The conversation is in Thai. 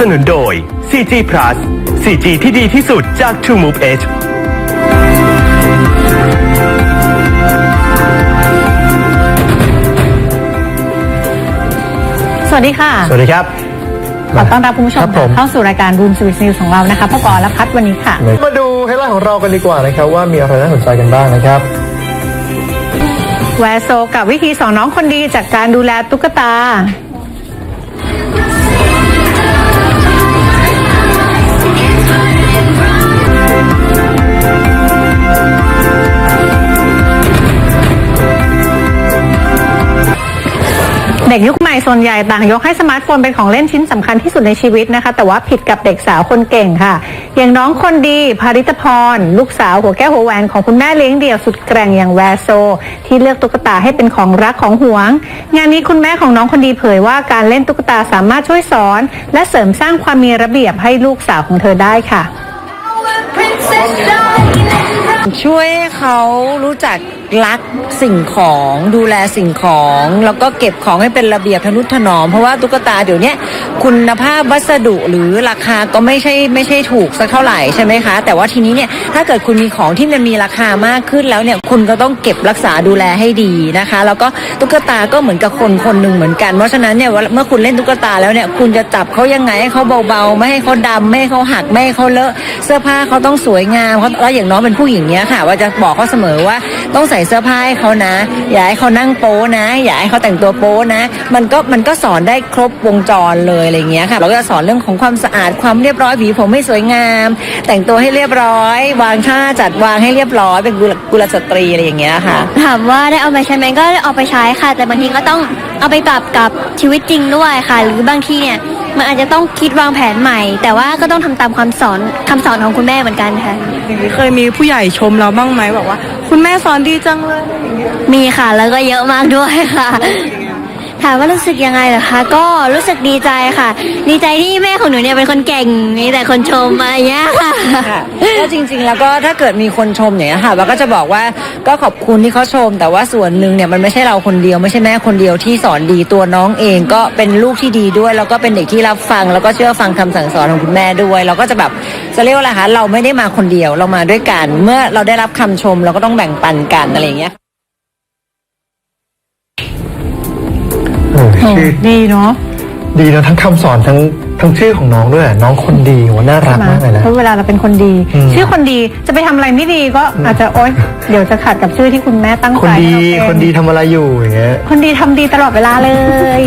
สนุนโดย 4G Plus 4G ที่ดีที่สุดจาก True Move Edge สวัสดีค่ะ สวัสดีครับ ขอต้อนรับคุณผู้ชมครับผม เข้าสู่รายการ Room Service News ของเรานะคะพ่อกรและพัดวันนี้ค่ะ มาดูเฮดไลน์ของเรากันดีกว่านะครับว่ามีอะไรน่าสนใจกันบ้างนะครับ แวร์โซกับวิธีสอนน้องคนดีจากการดูแลตุ๊กตา ด็กยุคใหม่ส่วนใหญ่ต่างยกให้สมาร์ทโฟนเป็นของเล่นชิ้นสำคัญที่สุดในชีวิตนะคะ แต่ว่าผิดกับเด็กสาวคนเก่งค่ะ อย่างน้องคนดีภาริตพร ลูกสาวหัวแก้วหัวแหวนของคุณแม่เลี้ยงเดี่ยวสุดแกร่งอย่างแวร์โซ ที่เลือกตุ๊กตาให้เป็นของรักของหวง งานนี้คุณแม่ของน้องคนดีเผยว่าการเล่นตุ๊กตาสามารถช่วยสอน และเสริมสร้างความมีระเบียบให้ลูกสาวของเธอได้ค่ะ ช่วยเขารู้จัก รักสิ่งของดูแลสิ่งของ แล้วก็เก็บของให้เป็นระเบียบทนุถนอม เพราะว่าตุ๊กตาเดี๋ยวนี้คุณภาพวัสดุหรือราคาก็ไม่ใช่ไม่ใช่ถูกสักเท่าไหร่ใช่ไหมคะ แต่ว่าทีนี้เนี่ยถ้าเกิดคุณมีของที่มันมีราคามากขึ้นแล้วเนี่ยคุณก็ต้องเก็บรักษาดูแลให้ดีนะคะ แล้วก็ตุ๊กตาก็เหมือนกับคนคนหนึ่งเหมือนกัน เพราะฉะนั้นเนี่ยเมื่อคุณเล่นตุ๊กตาแล้วเนี่ยคุณจะจับเขายังไงให้เขาเบาๆ ไม่ให้เขาดำไม่ให้เขาหักไม่ให้เขาเลอะเสื้อผ้าเขาต้องสวยงามเขาแล้วอย่างน้องเป็นผู้หญิงเนี้ยค่ะ ว่าจะบอกเขาเสมอว่าต้องใส่ส่เสื้อผ้าให้เขานะ อย่าให้เขานั่งโป๊นะ อย่าให้เขาแต่งตัวโป๊นะ มันก็มันก็สอนได้ครบวงจรเลยอะไรเงี้ยค่ะ เราก็จะสอนเรื่องของความสะอาดความเรียบร้อยหวีผมให้สวยงาม แต่งตัวให้เรียบร้อย วางท่าจัดวางให้เรียบร้อยเป็นกุลกุลสตรีอะไรอย่างเงี้ยค่ะ ถามว่าได้เอาไปใช้ไหมก็ได้เอาไปใช้ค่ะ แต่บางทีก็ต้องเอาไปปรับกับชีวิตจริงด้วยค่ะ หรือบางทีเนี่ย มันอาจจะต้องคิดวางแผนใหม่ แต่ว่าก็ต้องทำตามคำสอนคำสอนของคุณแม่เหมือนกันค่ะอย่างนี้เคยมีผู้ใหญ่ชมเราบ้างไหมบอกว่า คุณแม่สอนดีจังเลยมีค่ะ แล้วก็เยอะมากด้วยค่ะ ถามว่ารู้สึกยังไงเหรอคะ ก็รู้สึกดีใจค่ะ ดีใจที่แม่ของหนูเนี่ยเป็นคนเก่งมีแต่คนชมมาอย่างเงี้ยค่ะ ค่ะก็จริงๆ แล้วก็ถ้าเกิดมีคนชมอย่างนี้ยค่ะเราก็จะบอกว่าก็ขอบคุณที่เขาชม แต่ว่าส่วนหนึ่งเนี่ยมันไม่ใช่เราคนเดียวไม่ใช่แม่คนเดียวที่สอนดีตัวน้องเองก็เป็นลูกที่ดีด้วย แล้วก็เป็นเด็กที่รับฟัง แล้วก็เชื่อฟังคำสั่งสอนของคุณแม่ด้วยเราก็จะแบบจะเรียกว่าอะไรคะเราไม่ได้มาคนเดียวเรามาด้วยกัน เมื่อเราได้รับคำชมเราก็ต้องแบ่งปันกันอะไรอย่างเงี้ย ชื่อดีเนาะดีนะทั้งคำสอนทั้งทั้งชื่อของน้องด้วยน้องคนดีหัวน่ารักมากเลยนะ เพราะเวลาเราเป็นคนดี อืมชื่อคนดีจะไปทำอะไรไม่ดีก็อาจจะโอ๊ยเดี๋ยวจะขัดกับชื่อที่คุณแม่ตั้งคนใจดีให้เราเป็นคนดีทำอะไรอยู่อย่างเงี้ย คนดีทำดีตลอดเวลาเลย